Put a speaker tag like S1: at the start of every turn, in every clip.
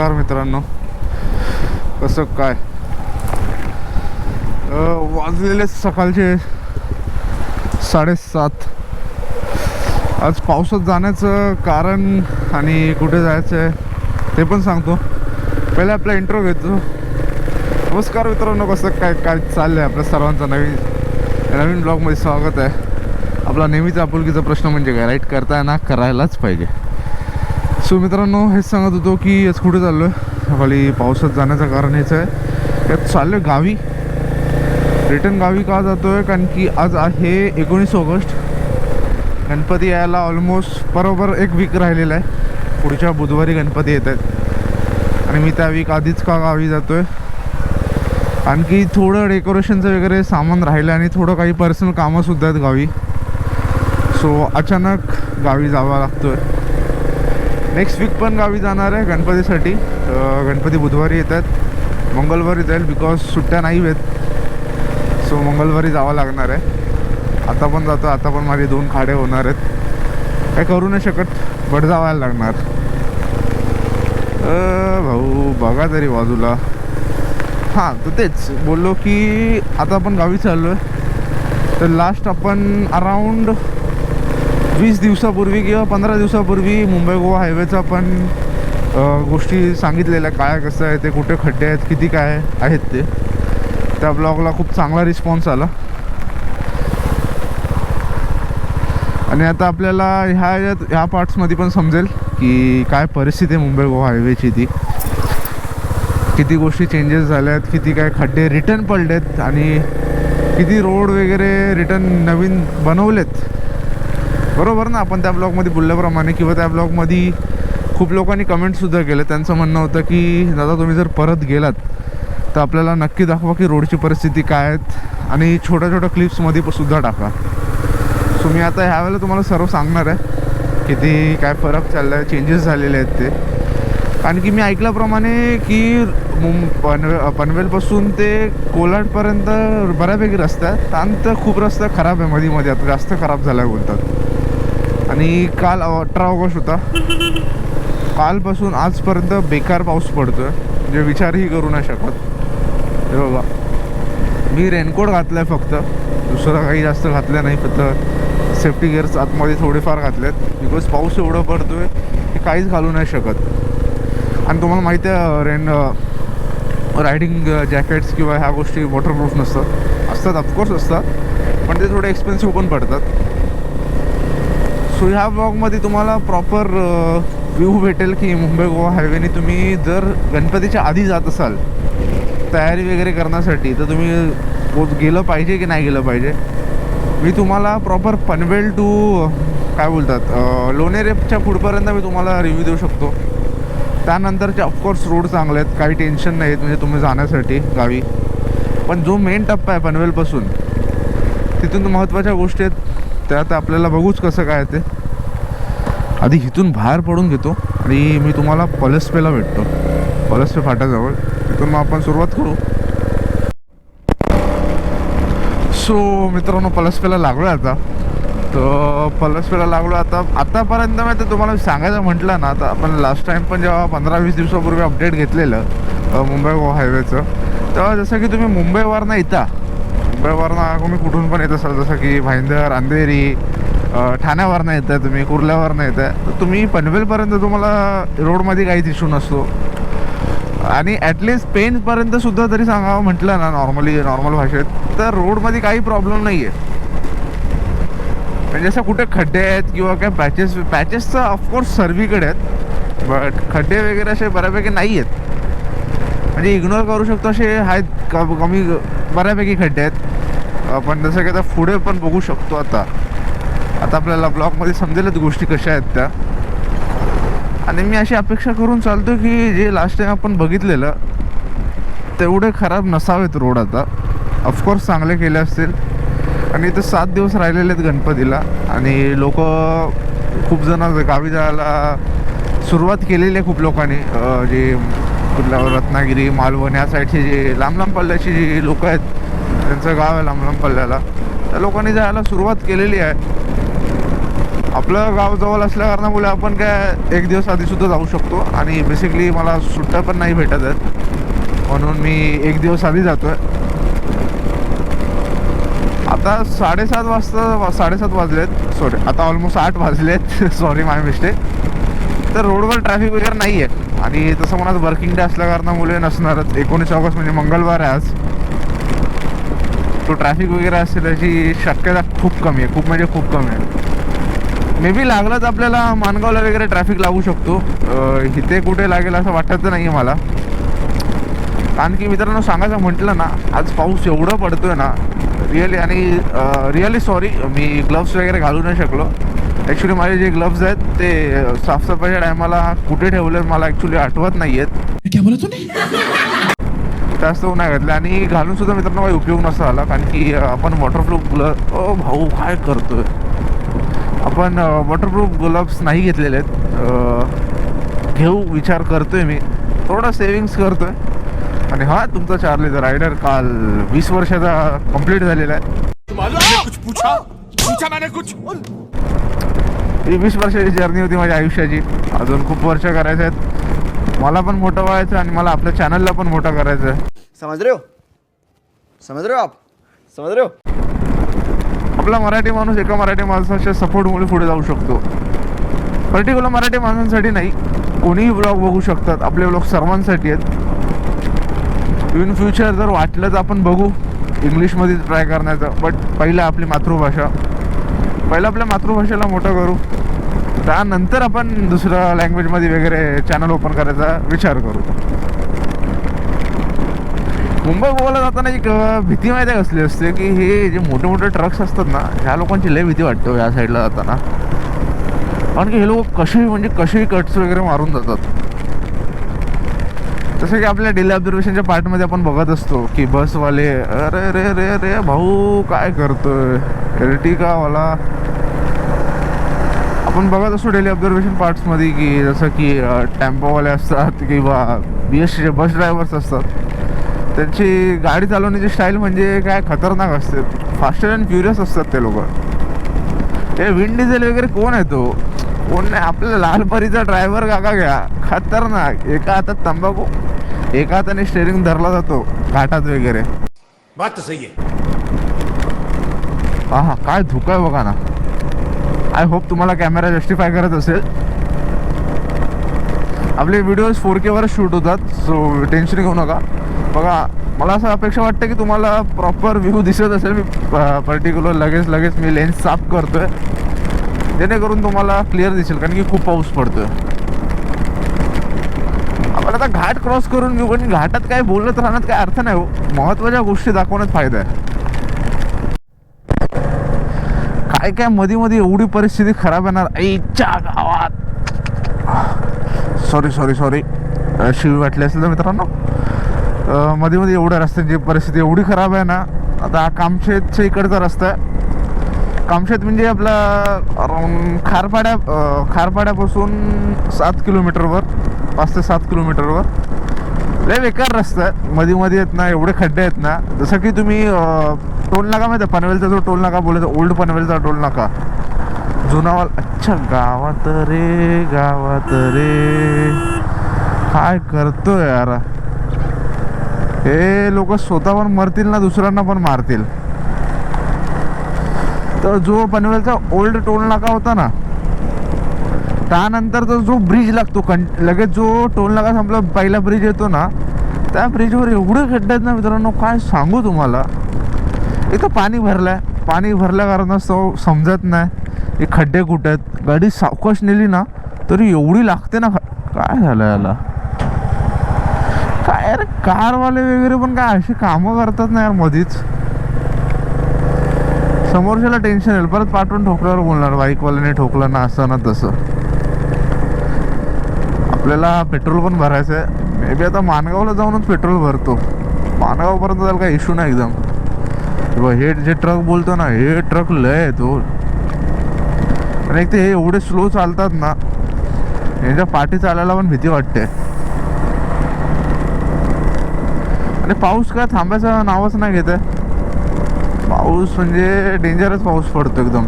S1: नमस्कार मित्रांनो. कसं काय? वाजलेले सकाळचे साडेसात. आज पावसात जाण्याचं कारण आणि कुठे जायचं आहे ते पण सांगतो. पहिले आपला इंट्रो घेतो. नमस्कार मित्रांनो कसं काय काय चाललं आहे आपल्या सर्वांचं नवीन नवीन ब्लॉगमध्ये स्वागत आहे. आपला नेहमीचा आपुलकीचा प्रश्न म्हणजे काय? राईट करताय ना? करायलाच पाहिजे. सो मित्रांनो हेच सांगत होतो की आज कुठे चाललो आहे खाली पावसात जाण्याचं कारण हेच आहे. यात चाललो आहे गावी. रिटर्न गावी का जातो आहे कारण की आज आहे एकोणीस ऑगस्ट. गणपती यायला ऑलमोस्ट बरोबर एक वीक राहिलेला आहे. पुढच्या बुधवारी गणपती येत आहेत. आणि मी त्या वीक आधीच का गावी जातो आहे आणखी थोडं डेकोरेशनचं वगैरे सामान राहिलं आणि थोडं काही पर्सनल कामंसुद्धा आहेत गावी. सो अचानक गावी जावं लागतो आहे नेक्स्ट वीक पण गावी जाणार आहे गणपतीसाठी. गणपती बुधवारी येतात. मंगळवारी जाईल बिकॉज सुट्ट्या नाही आहेत. सो मंगळवारी जावं लागणार आहे. आता पण जातो आता पण माझे दोन खाडे होणार आहेत. काय करू नाही शकत बट जावायला लागणार. भाऊ बघा तरी बाजूला. हां तर तेच बोललो की आता आपण गावी चाललो आहे तर लास्ट आपण अराऊंड वीस दिवसापूर्वी किंवा पंधरा दिवसापूर्वी मुंबई गोवा हायवेचा पण गोष्टी सांगितलेल्या काय कसं आहे ते कुठे खड्डे आहेत किती काय आहेत ते. त्या ब्लॉगला खूप चांगला रिस्पॉन्स आला. आणि आता आपल्याला ह्या याच्यात ह्या पार्ट्समध्ये पण समजेल की काय परिस्थिती आहे मुंबई गोवा हायवेची ती. किती गोष्टी चेंजेस झाल्या आहेत किती काय खड्डे रिटर्न पडलेत आणि किती रोड वगैरे रिटर्न नवीन बनवलेत. बरोबर ना आपण त्या ब्लॉगमध्ये बोलल्याप्रमाणे किंवा त्या ब्लॉगमध्ये खूप लोकांनी कमेंटसुद्धा केलं. त्यांचं म्हणणं होतं की दादा तुम्ही जर परत गेलात तर आपल्याला नक्की दाखवा की रोडची परिस्थिती काय आहेत आणि छोट्या छोट्या क्लिप्समध्ये पण सुद्धा टाका. सो मी आता ह्यावेळेला तुम्हाला सर्व सांगणार आहे किती काय फरक चालला आहे चेंजेस झालेले आहेत ते. कारण की मी ऐकल्याप्रमाणे की मुं पनवे पनवेलपासून ते कोलाडपर्यंत बऱ्यापैकी रस्ता आहे आणि तर खूप रस्ता खराब आहे मध्ये मध्ये आता जास्त खराब झाला आहे बोलतात. आणि काल अठरा ऑगस्ट होता. कालपासून आजपर्यंत बेकार पाऊस पडतो आहे म्हणजे विचारही करू नाही शकत. हे बघा मी रेनकोट घातलं आहे फक्त. दुसरं काही जास्त घातलं नाही फक्त सेफ्टी गिअर्स आतमध्ये थोडेफार घातलेत. बिकॉज पाऊस एवढं पडतो आहे की काहीच घालू नाही शकत. आणि तुम्हाला माहिती आहे रेन रायडिंग जॅकेट्स किंवा ह्या गोष्टी वॉटरप्रूफ नसतात. असतात ऑफकोर्स असतात. पण ते थोडे एक्सपेन्सिव्ह पण पडतात. सो ह्या ब्लॉगमध्ये तुम्हाला प्रॉपर व्ह्यू भेटेल की मुंबई गोवा हायवेने तुम्ही जर गणपतीच्या आधी जात असाल तयारी वगैरे करण्यासाठी तर तुम्ही गेलं पाहिजे की नाही गेलं पाहिजे? मी तुम्हाला प्रॉपर पनवेल टू काय बोलतात लोणेरेपच्या पुढपर्यंत मी तुम्हाला रिव्ह्यू देऊ शकतो. त्यानंतरचे ऑफकोर्स रोड चांगले आहेत काही टेन्शन नाही आहेत म्हणजे तुम्ही जाण्यासाठी गावी. पण जो मेन टप्पा आहे पनवेलपासून तिथून महत्त्वाच्या गोष्टी आहेत. त्या आता आपल्याला बघूच कसं काय ते. आधी इथून बाहेर पडून घेतो आणि मी तुम्हाला पलसपेला भेटतो. पलसपे फाट्याजवळ. तिथून मग आपण सुरुवात करू. सो मित्रांनो पलसपेला लागलो आहे आता. तर पलसपेला लागलो आता. आतापर्यंत मी तर तुम्हाला सांगायचं म्हटलं ना आता आपण लास्ट टाईम पण जेव्हा पंधरा वीस दिवसापूर्वी अपडेट घेतलेलं मुंबई गोवा हायवेचं. तेव्हा जसं की तुम्ही मुंबईवरनं येता मुंबईवरनं तुम्ही कुठून पण येत असाल जसं की भाईंदर अंधेरी ठाण्यावरनं येत आहे तुम्ही कुर्ल्यावरनं येत आहे तर तुम्ही पनवेलपर्यंत तुम्हाला रोडमध्ये काहीच इश्यू नसतो. आणि ॲटलिस्ट पेनपर्यंत सुद्धा तरी सांगावं म्हटलं ना नॉर्मली नॉर्मल भाषेत तर रोडमध्ये काही प्रॉब्लेम नाही आहे म्हणजे असं कुठे खड्डे आहेत किंवा काय पॅचेस पॅचेस तर ऑफकोर्स सर्वीकडे आहेत बट खड्डे वगैरे असे बऱ्यापैकी नाही आहेत म्हणजे इग्नोर करू शकतो असे आहेत क- कमी बऱ्यापैकी खड्डे आहेत. आपण जसं की आता पुढे पण बघू शकतो आता. आता आपल्याला ब्लॉगमध्ये समजेलच गोष्टी कशा आहेत त्या. आणि मी अशी अपेक्षा करून चालतो की जे लास्ट टाइम आपण बघितलेलं तेवढे खराब नसावेत रोड आता. ऑफकोर्स चांगले केले असतील. आणि इथं सात दिवस राहिलेले आहेत गणपतीला. आणि लोक खूप जण गावी जायला सुरुवात केलेली आहे खूप लोकांनी. जे कुठल्या रत्नागिरी मालवण या साईडचे जे लांब लांब पल्ल्याची जी लोक आहेत त्यांचं गाव आहे लांब लांब पल्ल्याला. त्या लोकांनी जायला सुरुवात केलेली आहे. आपलं गाव जवळ असल्या कारणामुळे आपण काय एक दिवस आधी सुद्धा जाऊ शकतो आणि बेसिकली मला सुट्ट्या पण नाही भेटत आहेत. म्हणून मी एक दिवस आधी जातोय. आता साडेसात वाजता साडेसात वाजलेत. सॉरी आता ऑलमोस्ट आठ वाजलेत. सॉरी माय मिस्टेक तर रोडवर ट्रॅफिक वगैरे नाही आहे आणि तसं म्हणा वर्किंग डे असल्या कारणामुळे नसणारच. एकोणीस ऑगस्ट म्हणजे मंगळवार आहे आज. तो ट्रॅफिक वगैरे असेल याची शक्यता खूप कमी आहे खूप म्हणजे खूप कमी आहे. मे बी लागलाच तर आपल्याला मानगावला वगैरे ट्रॅफिक लागू शकतो. इथे कुठे लागेल असं वाटत नाही आहे मला. कारण की मित्रांनो सांगायचं म्हटलं ना आज पाऊस एवढं पडतोय ना रिअली आणि रिअली सॉरी मी ग्लव्स वगैरे घालू नाही शकलो. ॲक्च्युली माझे जे ग्लव्स आहेत ते साफसफाईच्या टायमाला कुठे ठेवले मला ॲक्च्युली आठवत नाही? आहेत जास्त नाही घातले आणि घालून सुद्धा मित्रांनो काही उपयोग नसता आला. कारण की आपण वॉटरप्रूफ ग्लव ओ भाऊ काय करतोय? आपण वॉटरप्रूफ ग्लव्स नाही घेतलेले आहेत. घेऊ विचार करतोय मी. थोडा सेविंग्स करतोय. आणि हा तुमचा चार्लीचा रायडर काल वीस वर्षाचा कंप्लीट झालेला आहे. ही वीस वर्षाची जर्नी होती माझ्या आयुष्याची. अजून खूप वर्ष करायचे आहेत. मला पण मोठं व्हायचं आणि मला आपल्या चॅनलला पण मोठं करायचं आहे.
S2: समझ रहे हो? समझ रहे हो आप? समझ रहे हो?
S1: आपला मराठी माणूस एका मराठी माणसाच्या सपोर्टमुळे पुढे जाऊ शकतो. पर्टिक्युलर मराठी माणसांसाठी नाही कोणीही ब्लॉग बघू शकतात. आपले ब्लॉग सर्वांसाठी आहेत. इन फ्युचर जर वाटलं तर आपण बघू इंग्लिशमध्ये ट्राय करण्याचं. बट पहिलं आपली मातृभाषा. पहिलं आपल्या मातृभाषेला मोठं करू. त्यानंतर आपण दुसऱ्या लँग्वेजमध्ये वगैरे चॅनल ओपन करायचा विचार करू. मुंबई गोवाला जाताना एक भीती माहिती आहे कसली असते की हे जे मोठे मोठे ट्रक्स असतात ना ह्या लोकांची लय भीती वाटतो या साईडला जाताना. कारण की हे लोक कसेही म्हणजे कसेही कट्स वगैरे मारून जातात. जसं की आपल्या डेली ऑब्झर्वेशनच्या पार्टमध्ये आपण बघत असतो की बसवाले अरे रे रे रे भाऊ काय करतोय? एर्टिकावाला आपण बघत असतो डेली ऑब्झर्वेशन पार्ट्समध्ये की जसं की टेम्पोवाले असतात किंवा बी एस सीचे बस ड्रायव्हर्स असतात. त्यांची गाडी चालवण्याची स्टाईल म्हणजे काय खतरनाक असते. फास्टर अँड फ्युरियस असतात ते लोक. ते विंड डिझेल वगैरे कोण आहे तो? कोण नाही आपल्याला लालपरीचा ड्रायव्हर काका घ्या. खतरनाक. एका हातात तंबाखू एका हाताने स्टेअरिंग धरला जातो घाटात वगैरे.
S3: बात तो सही है
S1: हा हा काय धुका आहे बघा ना. आय होप तुम्हाला कॅमेरा जस्टिफाय करत असेल. आपले व्हिडिओज फोर केवरच शूट होतात सो टेन्शन घेऊ नका. बघा मला असं अपेक्षा वाटतं की तुम्हाला प्रॉपर व्ह्यू दिसत असेल. मी पर्टिक्युलर लगेच लगेच मी लेन्स साफ करतोय. जेणेकरून तुम्हाला क्लिअर दिसेल कारण की खूप पाऊस पडतोय. आपण आता घाट क्रॉस करून घेऊ पण घाटात काय बोलत राहण्यात काय अर्थ नाही हो. महत्त्वाच्या गोष्टी दाखवण्यात फायदा आहे. काय काय मध्ये मध्ये एवढी परिस्थिती खराब येणार? आईच्या गावात. सॉरी सॉरी सॉरी शिवी वाटली असेल तर मित्रांनो. मध्ये मध्ये एवढ्या रस्त्यांची परिस्थिती एवढी खराब आहे ना आता हा कामशेतच्या इकडचा रस्ता आहे. कामशेत म्हणजे आपला अराऊंड खारपाड्या खारपाड्यापासून सात किलोमीटरवर पाच ते सात किलोमीटरवर लय बेकार रस्ता आहे. मध्ये मध्ये आहेत ना एवढे खड्डे आहेत ना जसं की तुम्ही टोल नाका माहिती आहे पनवेलचा जो टोल नाका बोलायचा ओल्ड पनवेलचा टोल नाका. जुनावाल अच्छा गावात रे गावात रे. काय करतो यार? हे लोक स्वतः पण मरतील ना दुसऱ्यांना पण मारतील. तर जो पनवेलचा ओल्ड टोल नाका होता ना त्यानंतर तो जो ब्रिज लागतो कं लगेच जो टोल नाका संपला पहिला ब्रिज येतो ना त्या ब्रिजवर एवढे खड्डे आहेत ना मित्रांनो काय सांगू तुम्हाला. इथं पाणी भरलंय. पाणी भरल्या कारणास्तव समजत नाही हे खड्डे कुठे आहेत? गाडी सावकाश नेली ना तरी एवढी लागते ना काय झालं याला? काय यार कारवाले वगैरे पण काय अशी कामं करतात ना यार मधीच. समोरच्याला टेन्शन येईल. परत पाठवून ठोकल्यावर बोलणार बाईकवाल्याने ठोकलं ना असं ना तसं. आपल्याला पेट्रोल पण भरायचं आहे. मे बी आता मानगावला जाऊनच पेट्रोल भरतो. मानगावपर्यंत त्याला काही इश्यू नाही एकदम. किंवा हे जे ट्रक बोलतो ना हे ट्रक लय आहे तो. आणि एक ते हे एवढे स्लो चालतात ना यांच्या पाठी चालायला पण भीती वाटते. आणि पाऊस काय थांबायचं नावच नाही घेत आहे. पाऊस म्हणजे डेंजरच पाऊस पडतो एकदम.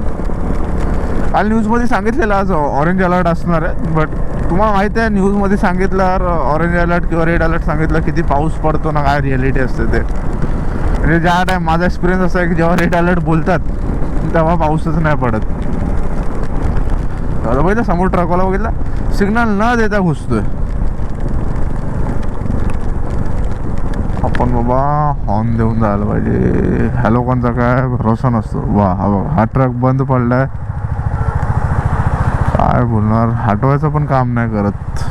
S1: काल न्यूजमध्ये सांगितलेलं आज ऑरेंज अलर्ट असणार आहे बट तुम्हाला माहिती आहे न्यूजमध्ये सांगितलं ऑरेंज अलर्ट किंवा रेड अलर्ट सांगितलं किती पाऊस पडतो ना काय रिॲलिटी असते ते. म्हणजे ज्या टाईम माझा एक्सपिरियन्स असा आहे की जेव्हा रेड अलर्ट बोलतात तेव्हा पाऊसच नाही पडत. बघितलं समोर ट्रकवाला बघितला? सिग्नल न देता घुसतोय. आपण बाबा हॉर्न देऊन जायला पाहिजे. ह्या लोकांचा काय? भरोसा नसतो. वा हा बघा हा ट्रक बंद पडलाय. काय बोलणार? हटवायचं पण काम नाही करत.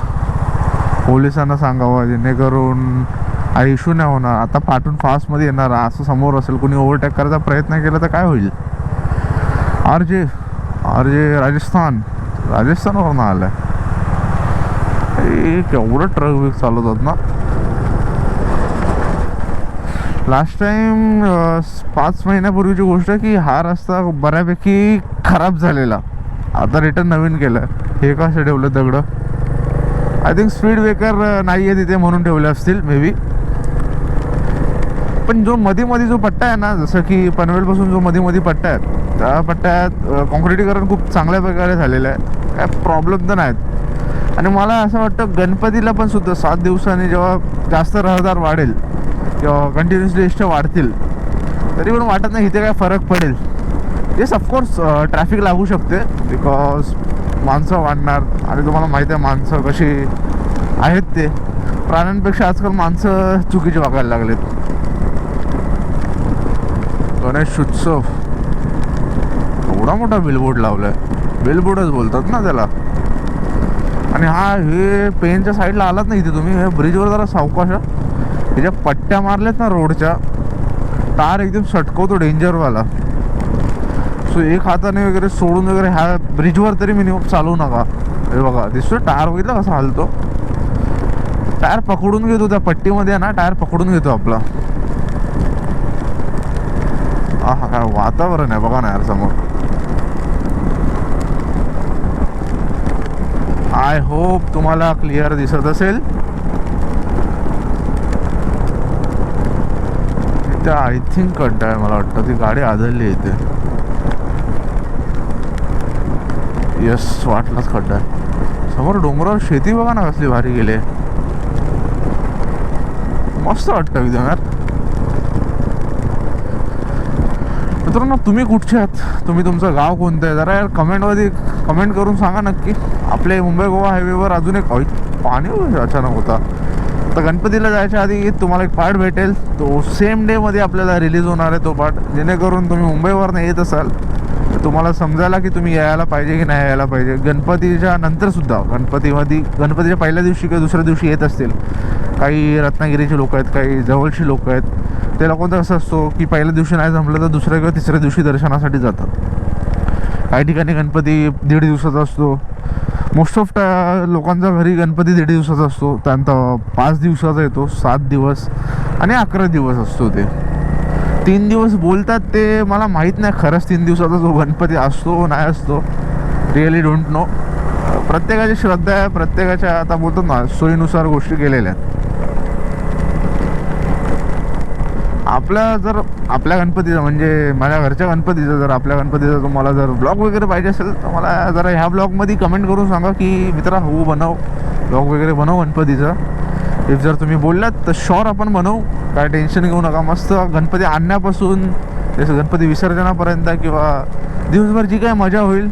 S1: पोलिसांना सांगावं जेणेकरून हा इश्यू नाही होणार. आता पाठून फास्टमध्ये येणार. असं समोर असेल कोणी ओव्हरटेक करायचा प्रयत्न केला तर काय होईल? R J R J Rajasthan. राजस्थानवरून आलाय. हे केवढं ट्रक बिक चालवतात ना? लास्ट टाइम पाच महिन्यापूर्वीची गोष्ट आहे की हा रस्ता बऱ्यापैकी खराब झालेला. आता रिटर्न नवीन केलं. हे कसं ठेवलं दगडं? आय थिंक स्पीड ब्रेकर नाही आहे तिथे म्हणून ठेवले असतील मे बी पण जो मध्ये मध्ये जो पट्टा आहे ना जसं की पनवेलपासून जो मध्ये मध्ये पट्टा आहे त्या पट्ट्यात कॉन्क्रिटीकरण खूप चांगल्या प्रकारे झालेलं आहे. काय प्रॉब्लेम तर नाहीत. आणि मला असं वाटतं गणपतीला पण सुद्धा सात दिवसांनी जेव्हा जास्त रहदार वाढेल किंवा कंटिन्युअसली इष्ट वाढतील. तरी पण वाटत नाही इथे काय फरक पडेल. येस ऑफकोर्स ट्रॅफिक लागू शकते बिकॉज माणसं वाढणार. आणि तुम्हाला माहिती आहे माणसं कशी आहेत ते. प्राण्यांपेक्षा आजकाल माणसं चुकीचे वागायला लागलेत. गणेश उत्सव. एवढा मोठा बिलबोर्ड लावलाय. बिलबोर्डच बोलतात ना त्याला. आणि हा हे पेनच्या साईडला आलात ना इथे तुम्ही हे ब्रिजवर जरा सावकाश त्याच्या पट्ट्या मारल्यात ना रोडच्या तार एकदम सटकवतो डेंजरवाला सो एक हाताने वगैरे सोडून वगैरे ह्या ब्रिजवर तरी मिनिमम चालवू नका. हे बघा दिसतोय टायर बघितलं कसा हलतो? टायर पकडून घेतो त्या पट्टीमध्ये आहे ना टायर पकडून घेतो आपला. हा काय वातावरण आहे बघा ना यार समोर. आय होप तुम्हाला क्लिअर दिसत असेल. त्या आय थिंक खड्डा आहे मला वाटतं. ती गाडी आदळली आहे इथे. यस वाटलाच खड्डा आहे समोर डोंगरावर शेती बघा ना कसली भारी गेली आहे. मस्त वाटतं एकदम यार. मित्रांनो तुम्ही कुठचे आहात? तुम्ही तुमचं गाव कोणतं आहे? जरा यार कमेंटमध्ये कमेंट करून सांगा नक्की. आपले मुंबई गोवा हायवेवर अजून एक पाणी अचानक होता. तर गणपतीला जायच्या आधी तुम्हाला एक पार्ट भेटेल. तो सेम डेमध्ये आपल्याला रिलीज होणार आहे तो पार्ट जेणेकरून तुम्ही मुंबईवरनं येत असाल तर तुम्हाला समजायला की तुम्ही यायला पाहिजे की नाही यायला पाहिजे. गणपतीच्या नंतर सुद्धा गणपतीमध्ये गणपतीच्या पहिल्या दिवशी किंवा दुसऱ्या दिवशी येत असतील काही रत्नागिरीचे लोक आहेत काही जवळची लोक आहेत ते लोकांचं असं असतो की पहिल्या दिवशी नाही जमलं तर दुसऱ्या किंवा तिसऱ्या दिवशी दर्शनासाठी जातात. काही ठिकाणी गणपती दीड दिवसाचा असतो मोस्ट ऑफ लोकांचा घरी गणपती दीड दिवसाचा असतो. त्यानंतर पाच दिवसाचा येतो सात दिवस आणि अकरा दिवस असतो ते. तीन दिवस बोलतात ते मला माहीत नाही खरंच तीन दिवसाचा जो गणपती असतो हो नाही असतो. रिअली डोंट नो प्रत्येकाची श्रद्धा आहे प्रत्येकाच्या आता बोलतो ना सोयीनुसार गोष्टी केलेल्या आहेत. आपला जर आपल्या गणपतीचं म्हणजे माझ्या घरच्या गणपतीचं जर आपल्या गणपतीचं तुम्हाला जर ब्लॉग वगैरे पाहिजे असेल तर मला जरा ह्या ब्लॉगमध्ये कमेंट करून सांगा की मित्रा हो बनव. ब्लॉग वगैरे बनव गणपतीचं. इफ जर तुम्ही बोललात तर शॉर आपण बनवू. काय टेन्शन घेऊ नका. मस्त गणपती आणण्यापासून जसं गणपती विसर्जनापर्यंत किंवा दिवसभर जी काय मजा होईल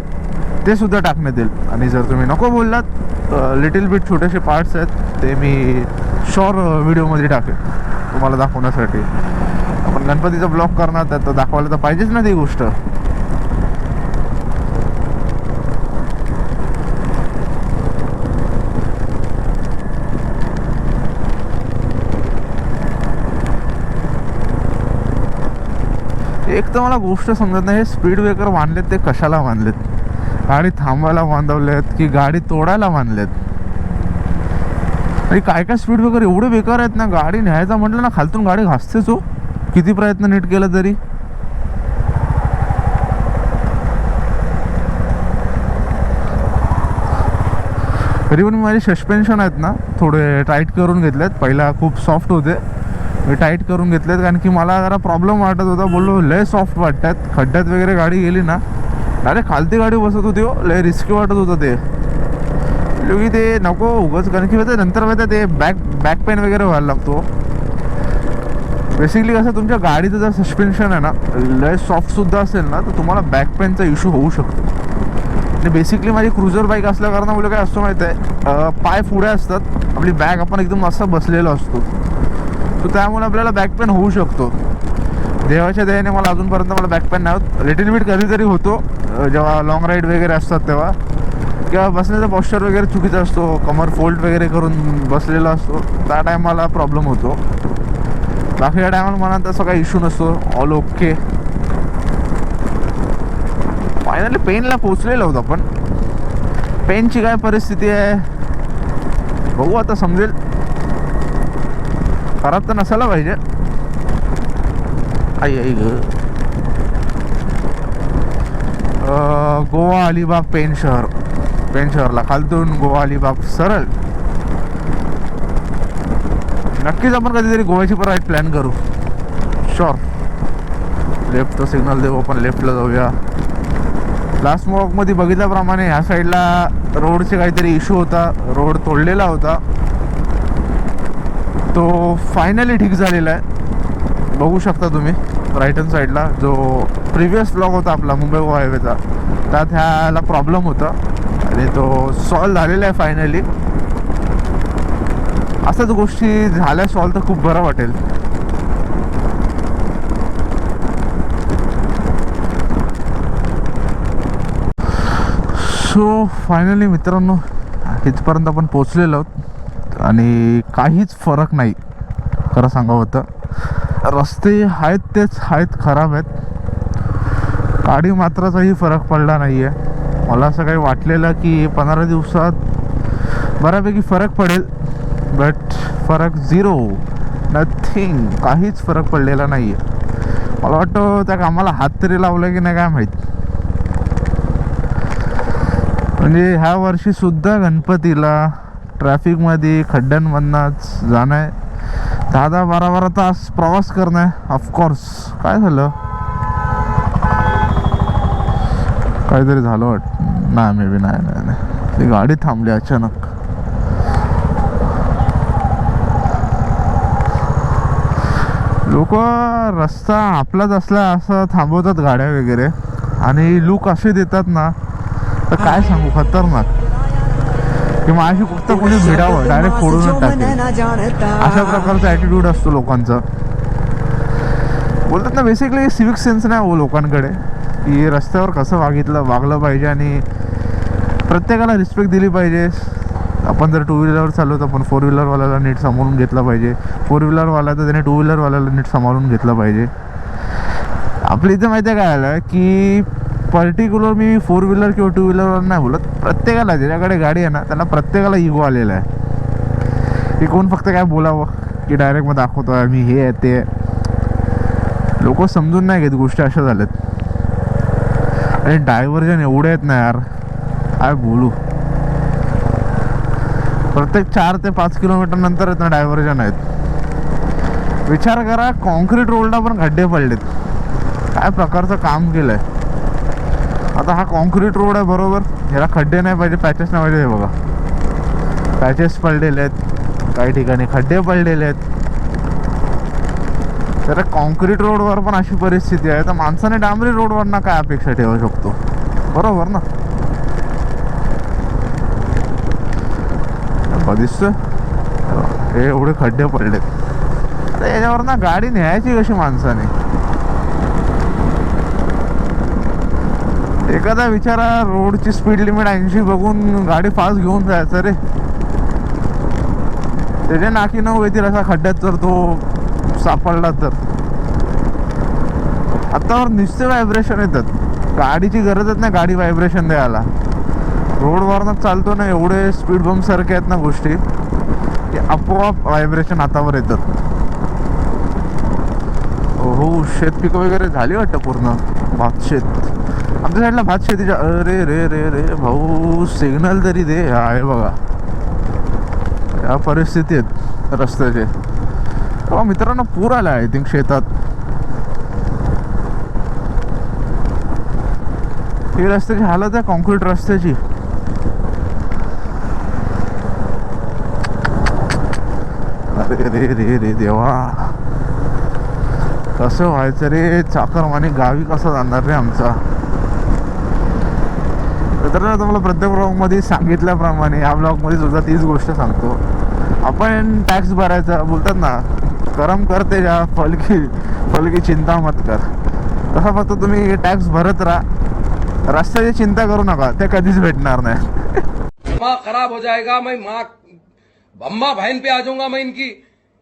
S1: ते सुद्धा टाकण्यात येईल. आणि जर तुम्ही नको बोललात लिटिल बिट छोटेसे पार्ट्स आहेत ते मी शॉर व्हिडिओमध्ये टाकेन. तुम्हाला दाखवण्यासाठी. आपण गणपतीचा ब्लॉग करणार तर तो दाखवायला तर पाहिजेच ना ती गोष्ट. एक तर मला गोष्ट समजत नाही हे स्पीड ब्रेकर बांधलेत ते कशाला बांधलेत? गाडी थांबायला बांधवलेत की गाडी तोडायला बांधलेत? आणि काय काय स्पीड ब्रेकर एवढे बेकार आहेत ना? गाडी न्यायचा म्हटलं ना खालतून गाडी घासतेच हो. किती प्रयत्न नीट केला तरी? तरी पण माझे सस्पेन्शन आहेत ना थोडे टाईट करून घेतलेत. पहिला खूप सॉफ्ट होते. मी टाईट करून घेतलेत कारण की मला जरा प्रॉब्लेम वाटत होता. बोललो लय सॉफ्ट वाटतात. खड्ड्यात वगैरे गाडी गेली ना. अरे खालती गाडी बसत होती हो. लय रिस्की वाटत होतं ते. की ते नको उगाच. कारण की माहिती नंतर माहिती आहे ते बॅक बॅक पेन वगैरे व्हायला लागतो. बेसिकली कसं तुमच्या गाडीचं जर सस्पेन्शन आहे ना लय सॉफ्टसुद्धा असेल ना तर तुम्हाला बॅक पेनचा इश्यू होऊ शकतो. आणि बेसिकली माझी क्रुझर बाईक असल्या कारणामुळे काय असतो माहीत आहे पाय पुढे असतात आपली बॅग आपण एकदम असं बसलेलो असतो. तर त्यामुळे आपल्याला बॅक पेन होऊ शकतो. देवाच्या दयाने मला अजूनपर्यंत मला बॅक पेन नाही होत. लिटिल बिट कधीतरी होतो जेव्हा लॉंग राईड वगैरे असतात तेव्हा. किंवा बसण्याचा पॉस्चर वगैरे चुकीचा असतो कमर फोल्ड वगैरे करून बसलेला असतो त्या टायमाला प्रॉब्लेम होतो. बाकी या टायमाला मला तसं काही इश्यू नसतो. ऑल ओके फायनली पेनला पोचलेलो होतो आपण. पेनची काय परिस्थिती आहे? बघू आता समजेल. खराब तर नसायला पाहिजे. आई आई ग. गोवा अलिबाग पेन शहर. पेन शहरला. खालतून गोवा अलिबाग सरळ. नक्कीच आपण कधीतरी गोव्याची पण राईड प्लॅन करू. शॉर लेफ्टचा सिग्नल देऊ आपण लेफ्टला जाऊया. लास्ट मॉकमध्ये बघितल्याप्रमाणे ह्या साईडला रोडचे काहीतरी इश्यू होता. रोड तोडलेला होता. तो फायनली ठीक झालेला आहे. बघू शकता तुम्ही राईट हँड साईडला जो प्रिव्हियस ब्लॉक होता आपला मुंबई गोवा हायवेचा त्यात ह्याला प्रॉब्लेम होता. आणि तो सॉल्व झालेला आहे फायनली असंच गोष्टी झाल्या सॉल्व तर खूप बरं वाटेल. सो फायनली मित्रांनो इथपर्यंत आपण पोचलेलो आहोत. आणि काहीच फरक नाही. खरं सांगावं तर. रस्ते आहेत तेच आहेत खराब आहेत. गाडी मात्राचाही फरक पडला नाही आहे मला असं काही वाटलेलं की पंधरा दिवसात बऱ्यापैकी फरक पडेल. बट फरक झिरो. नथिंग काहीच फरक पडलेला नाही आहे मला वाटतं त्या कामाला हात तरी लावला की नाही काय माहीत. म्हणजे ह्या वर्षी सुद्धा गणपतीला ट्रॅफिकमध्ये खड्ड्यांमधनंच जाणं आहे. दहा दहा बारा बारा तास प्रवास करणं आहे ऑफकोर्स काय झालं? काहीतरी झालं वाट नाही मे बी नाही नाही नाही. ती गाडी थांबली अचानक. लोक रस्ता आपलाच असला असं थांबवतात गाड्या वगैरे. आणि लुक असे देतात ना तर काय सांगू खतरनाक. की माझी फक्त कोणी भिडावं डायरेक्ट फोडूनच टाकेल. अशा प्रकारचा ॲटिट्यूड असतो लोकांचा. बोलतात ना बेसिकली सिविक सेन्स नाही हो लोकांकडे. की रस्त्यावर कसं वागितलं वागलं पाहिजे आणि प्रत्येकाला रिस्पेक्ट दिली पाहिजे. आपण जर टू व्हीलरवर चालवतो तर आपण फोर व्हीलरवाल्याला नीट सांभाळून घेतलं पाहिजे. फोर व्हीलरवाला तर त्याने टू व्हीलरवाल्याला नीट सांभाळून घेतलं पाहिजे. आपल्या इथे माहिती आहे काय आलं? की पर्टिक्युलर मी फोर व्हीलर किंवा टू व्हीलरवर नाही बोलत. प्रत्येकाला ज्याच्याकडे गाडी आहे ना त्यांना प्रत्येकाला इगो आलेला आहे. की कोण फक्त काय बोलावं? की डायरेक्ट मग दाखवतो आहे मी हे आहे ते लोक समजून नाही घेत गोष्टी अशा झाल्यात. आणि डायव्हर्जन एवढे आहेत ना यार. काय बोलू? प्रत्येक चार ते पाच किलोमीटर नंतर ना डायव्हर्जन आहेत. विचार करा कॉन्क्रीट रोडला पण खड्डे पडलेत. काय प्रकारचं काम केलं आहे आता हा कॉन्क्रीट रोड आहे बरोबर. ह्याला खड्डे नाही पाहिजे पॅचेस नाही पाहिजे हे बघा. पॅचेस पडलेले आहेत. काही ठिकाणी खड्डे पडलेले आहेत. तर कॉन्क्रीट रोडवर पण अशी परिस्थिती आहे. तर माणसाने डांबरी रोडवरनं काय अपेक्षा ठेवू शकतो? बरोबर ना? दिसतं हे एवढे खड्डे पडलेत. आता याच्यावर ना गाडी न्यायची कशी माणसाने? एखादा विचारा रोडची स्पीड लिमिट ऐंशी बघून गाडी फास्ट घेऊन जायचं रे. त्याच्या नाकी नऊ येतील असा खड्ड्यात जर तो सापडला तर. आतावर नुसते व्हायब्रेशन येतात. गाडीची गरजच नाही गाडी व्हायब्रेशन द्यायला. रोडवरनं चालतो ना एवढे स्पीड बम्प सारखे आहेत ना गोष्टी की आपोआप व्हायब्रेशन हातावर येतात. हो शेत पिकं वगैरे झाली वाटतं पूर्ण? भात शेत. आमच्या साईडला भात शेतीच्या अरे रे रे रे भाऊ सिग्नल तरी दे. आहे बघा. या परिस्थिती आहेत रस्त्याचे. तेव्हा मित्रांनो पूर आला आय थिंक शेतात. ही रस्त्याची हालत आहे कॉन्क्रीट रस्त्याची अरे रे रे रे देवा. कसं व्हायचं रे? चाकरमाने गावी कसा जाणार रे आमचा? तर ना तुम्हाला प्रत्येक ब्लॉगमध्ये सांगितल्याप्रमाणे या ब्लॉगमध्ये सुद्धा तीच गोष्ट सांगतो. आपण टॅक्स भरायचा बोलतात ना करम करते जा फलकी फलकी चिंता मत कर. तसा फक्त तुम्ही टॅक्स भरत राहा. रस्त्याची चिंता करू नका ते कधीच भेटणार नाही.
S4: खराब हो जाएगा मैं माँ बम्मा बहन पे आ जाऊंगा मैं इनकी।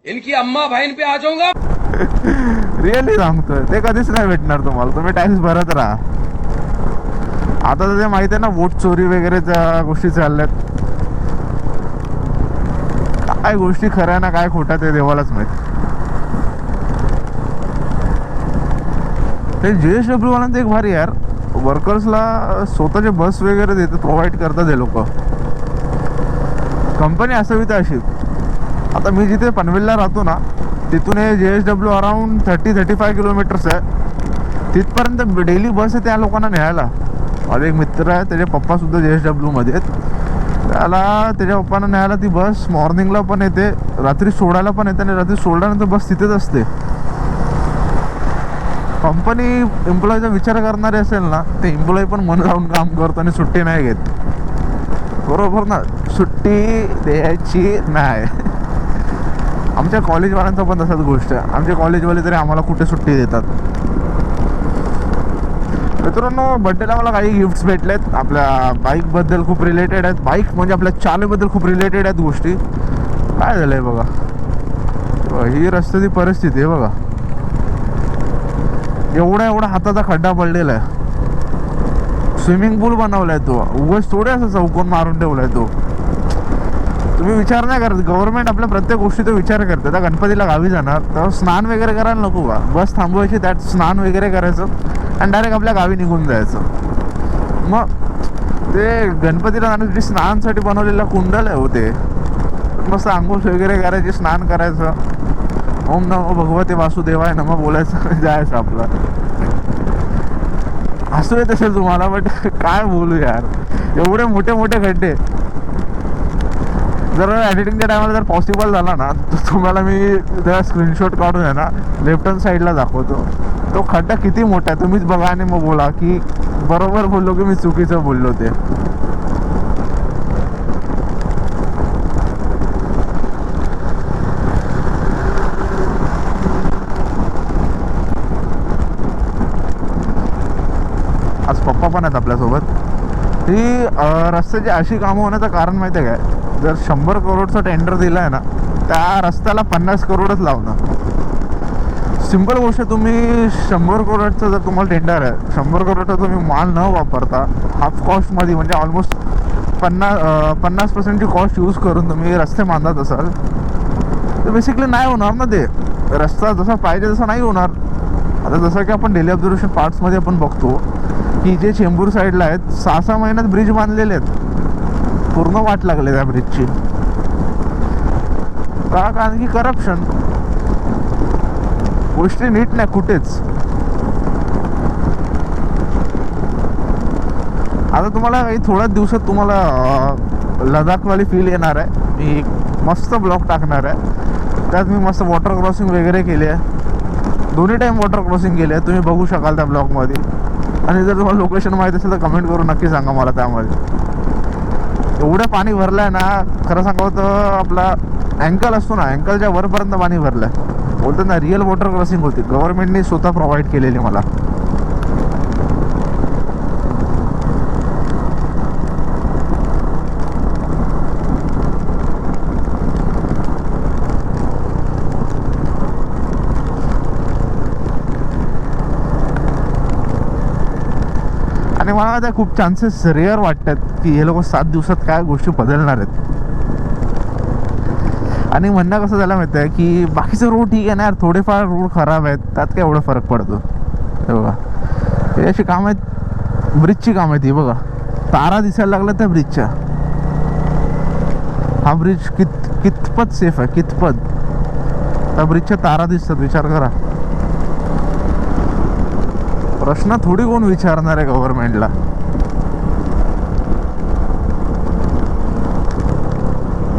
S4: इनकी अम्मा बहन पे आ जाऊंगा।
S1: रिअली सांगतोय ते कधीच नाही भेटणार तुम्हाला. तुम्ही टॅक्स भरत राहा. आता तर ते माहिती आहे ना वोट चोरी वगैरे गोष्टी चालल्यात. काय गोष्टी खऱ्या ना काय खोट्या ते देवालाच माहीत. ते जे एस डब्ल्यू वाल्यांचं एक भारी यार. वर्कर्सला स्वतःचे बस वगैरे देतात प्रोव्हाइड करतात हे लोक. कंपनी असावी तर अशी आता मी जिथे पनवेलला राहतो ना तिथून हे जे S W around thirty thirty five kilometres आहे. तिथपर्यंत डेली बस आहे त्या लोकांना न्यायला. माझा एक मित्र आहे त्याचे पप्पासुद्धा जे एस डब्ल्यूमध्ये आहेत त्याला त्याच्या पप्पांना न्यायला ती बस मॉर्निंगला पण येते रात्री सोडायला पण येते आणि रात्री सोडल्यानंतर बस तिथेच असते. कंपनी एम्प्लॉईचा विचार करणारे असेल ना ते एम्प्लॉई पण मन लावून काम करतो आणि सुट्टी नाही घेत. बरोबर ना? सुट्टी द्यायची नाही. आमच्या कॉलेजवाल्यांचं पण तसंच गोष्ट आहे. आमचे कॉलेजवाले तरी आम्हाला कुठे सुट्टी देतात? मित्रांनो बड्डेला मला काही गिफ्ट्स भेटलेत. आपल्या बाईकबद्दल खूप रिलेटेड आहेत. बाईक म्हणजे आपल्या चालेबद्दल खूप रिलेटेड आहेत गोष्टी. काय झालं आहे बघा? बघा, ही रस्त्याची परिस्थिती आहे बघा. एवढा एवढा हाताचा खड्डा पडलेला आहे. स्विमिंग पूल बनवलाय तो. उगाच थोडे असं चौकोन मारून ठेवलाय तो. तुम्ही विचार नाही करत. गव्हर्नमेंट आपल्या प्रत्येक गोष्टीचा विचार करते. आता गणपतीला गावी जाणार तर स्नान वगैरे करायला नको का बस थांबवायची त्यात स्नान वगैरे करायचं आणि डायरेक्ट आपल्या गावी निघून जायचं. मग ते गणपतीला जाण्यासाठी स्नानसाठी बनवलेला कुंडल आहे होते मस्त आंघोळ वगैरे करायची स्नान करायचं. ओम नमो भगवते वासुदेवाय नम बोलायचं जायचं आपलं. असू येत असेल तुम्हाला बट काय बोलू यार. एवढे मोठे मोठे खड्डे. जर एडिटिंगच्या टायमाला जर पॉसिबल झाला ना तर तुम्हाला मी त्या स्क्रीनशॉट काढून आहे ना लेफ्ट हँड साईडला दाखवतो. तो खड्डा किती मोठा आहे तुम्हीच बघा आणि मग बोला की बरोबर बोललो की मी चुकीचं बोललो ते. आज पप्पा पण आहेत आपल्यासोबत. ही रस्त्याची अशी कामं होण्याचं कारण माहिती आहे काय? जर शंभर करोडचं टेंडर दिला आहे ना त्या रस्त्याला पन्नास करोडच लावणं सिंपल गोष्ट तुम्ही शंभर करोडचं जर तुम्हाला टेंडर आहे शंभर करोडचा तुम्ही माल न वापरता हाफ कॉस्टमध्ये म्हणजे ऑलमोस्ट पन्नास पन्नास पर्सेंटची कॉस्ट यूज करून तुम्ही रस्ते बांधत असाल तर बेसिकली नाही होणार ना ते. रस्ता जसा पाहिजे तसा नाही होणार. आता जसं की आपण डेली ऑब्झर्वेशन पार्ट्समध्ये आपण बघतो की जे चेंबूर साईडला आहेत सहा सहा महिन्यात ब्रिज बांधलेले आहेत. पूर्ण वाट लागले त्या ब्रिजची का? कारण की करप्शन गोष्टी नीट नाही कुठेच. आता तुम्हाला काही थोड्याच दिवसात तुम्हाला लडाखवाली फील येणार आहे. मी एक मस्त ब्लॉग टाकणार आहे. त्यात मी मस्त वॉटर क्रॉसिंग वगैरे केली आहे. दोन्ही टाईम वॉटर क्रॉसिंग केली आहे. तुम्ही बघू शकाल त्या ब्लॉगमध्ये आणि जर तुम्हाला लोकेशन माहीत असेल तर कमेंट करून नक्की सांगा मला त्यामध्ये. एवढं पाणी भरलं आहे ना खरं सांगावं तर आपला अँकल असतो ना अँकलच्या वरपर्यंत पाणी भरलं आहे बोलतात ना रिअल वॉटर क्रॉसिंग होती. गव्हर्नमेंटने स्वतः प्रोव्हाइड केलेली मला. आणि मला आता खूप चान्सेस रेअर वाटतात की हे लोक सात दिवसात काय गोष्टी बदलणार आहेत. आणि म्हणणं कसं झालं माहिती आहे की बाकीचं रोड ठीक आहे ना यार थोडेफार रोड खराब आहेत त्यात काय एवढा फरक पडतो? हे बघा. हे अशी काम आहेत ब्रिजची काम आहेत ही बघा. तारा दिसायला लागला त्या ब्रिजच्या हा ब्रिज कित कितपत सेफ आहे कितपत? त्या ब्रिजच्या तारा दिसतात विचार करा. प्रश्न थोडी कोण विचारणार आहे गव्हर्नमेंटला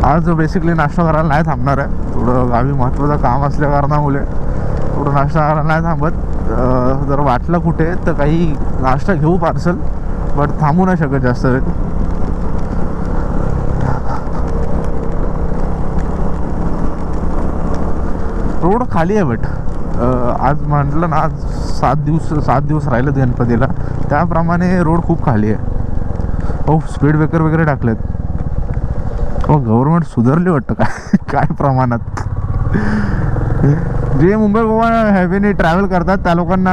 S1: आज बेसिकली नाश्ता करायला नाही थांबणार आहे. थोडं गावी महत्त्वाचं काम असल्या कारणामुळे थोडं नाश्ता करायला नाही थांबत. जर वाटलं कुठे तर काही नाश्ता घेऊ पार्सल बट थांबू नाही शकत जास्त वेळ. रोड खाली आहे बट. आज म्हटलं ना आज सात दिवस सात दिवस राहिलं गणपतीला. त्याप्रमाणे रोड खूप खाली आहे. हो स्पीड ब्रेकर वगैरे टाकलेत. हो गव्हर्नमेंट सुधारली वाटतं काय? काय प्रमाणात? जे मुंबई गोवा हॅवेने ट्रॅव्हल करतात त्या लोकांना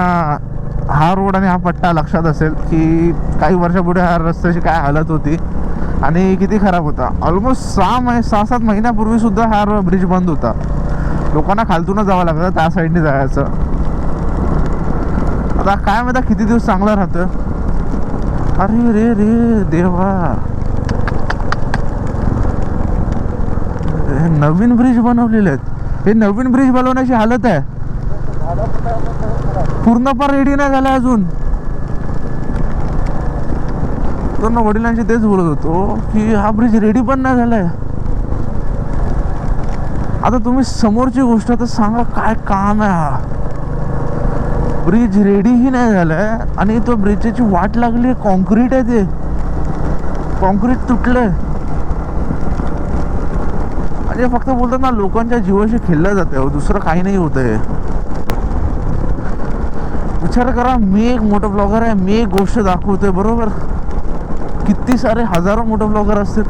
S1: हा रोड आणि हा पट्टा लक्षात असेल की काही वर्षापुढे हा रस्त्याची काय हालत होती आणि किती खराब होता. ऑलमोस्ट सहा महि सहा सात महिन्यापूर्वीसुद्धा हा ब्रिज बंद होता. लोकांना खालतूनच जावं लागतं त्या साईडने जायचं. आता काय माहिती किती दिवस चांगलं राहतं? अरे रे रे देवा. हे नवीन ब्रिज बनवलेले आहेत. हे नवीन ब्रिज बनवण्याची हालत आहे. पूर्णपणे रेडी नाही झाला अजून. तर ना वडिलांशी तेच बोलत होतो की हा ब्रिज रेडी पण नाही झालाय. आता तुम्ही समोरची गोष्ट आता सांगा काय काम आहे हा? ब्रिज रेडीही नाही झालाय आणि तो ब्रिजची वाट लागली कॉन्क्रीट आहे ते. कॉन्क्रीट तुटलंय. म्हणजे फक्त बोलतात ना लोकांच्या जीवाशी खेळलं जाते हो दुसरं काही नाही होत आहे विचार करा मी एक मोठं ब्लॉगर आहे मी एक गोष्ट दाखवतोय बरोबर? किती सारे हजारो मोठे ब्लॉगर असतील.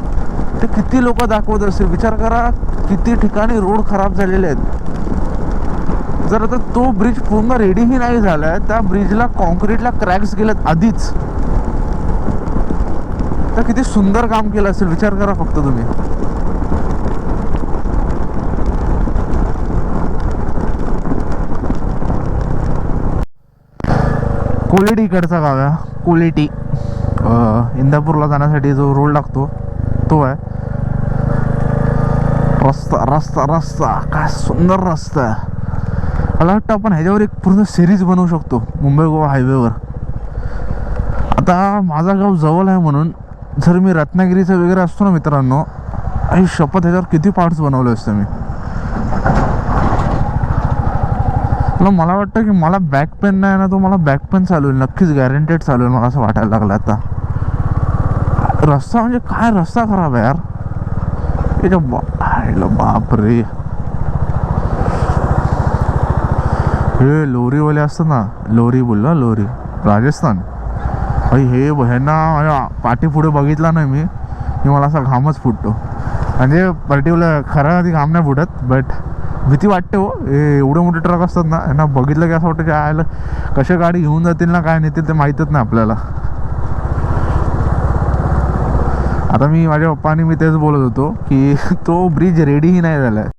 S1: ते किती लोक दाखवत असतील विचार करा किती ठिकाणी रोड खराब झालेले आहेत. जर आता तो ब्रिज पूर्ण रेडीही नाही झालाय त्या ब्रिजला कॉन्क्रीटला क्रॅक्स गेलेत आधीच. तर किती सुंदर काम केलं असेल विचार करा फक्त तुम्ही. कोलेटी इकडचा गाव आहे कोलेटी इंदापूरला जाण्यासाठी जो रोड लागतो तो आहे. रस्ता रस्ता रस्ता. काय सुंदर रस्ता आहे. मला वाटतं आपण ह्याच्यावर एक पूर्ण सिरीज बनवू शकतो मुंबई गोवा हायवेवर आता माझा गाव जवळ आहे म्हणून जर मी रत्नागिरीचं वगैरे असतो ना मित्रांनो आणि शपथ ह्याच्यावर किती पार्ट्स बनवले असते मी. मला वाटतं की मला बॅक पेन नाही ना तो मला बॅक पेन चालू आहे नक्कीच गॅरंटेड चालू आहे मला असं वाटायला लागलं आता. रस्ता म्हणजे काय? रस्ता खराब आहे यार. याच्या बा आयला बाप रे हे लोरीवाले असतं ना लोरी बोलला लोरी. राजस्थान. भाई हे ह्यांना माझ्या पाठीपुढे बघितला नाही मी. की मला असा घामच फुटतो. म्हणजे पर्टिक्युलर खरं आधी घाम नाही फुटत बट भीती वाटते हो. हे एवढे मोठे ट्रक असतात ना यांना बघितलं की असं वाटतं की आयला कशा गाडी घेऊन जातील ना काय नेतील ते माहीतच नाही आपल्याला. आता मी माझ्या पप्पानी मी तेच बोलत होतो की तो ब्रिज रेडीही नाही झाला आहे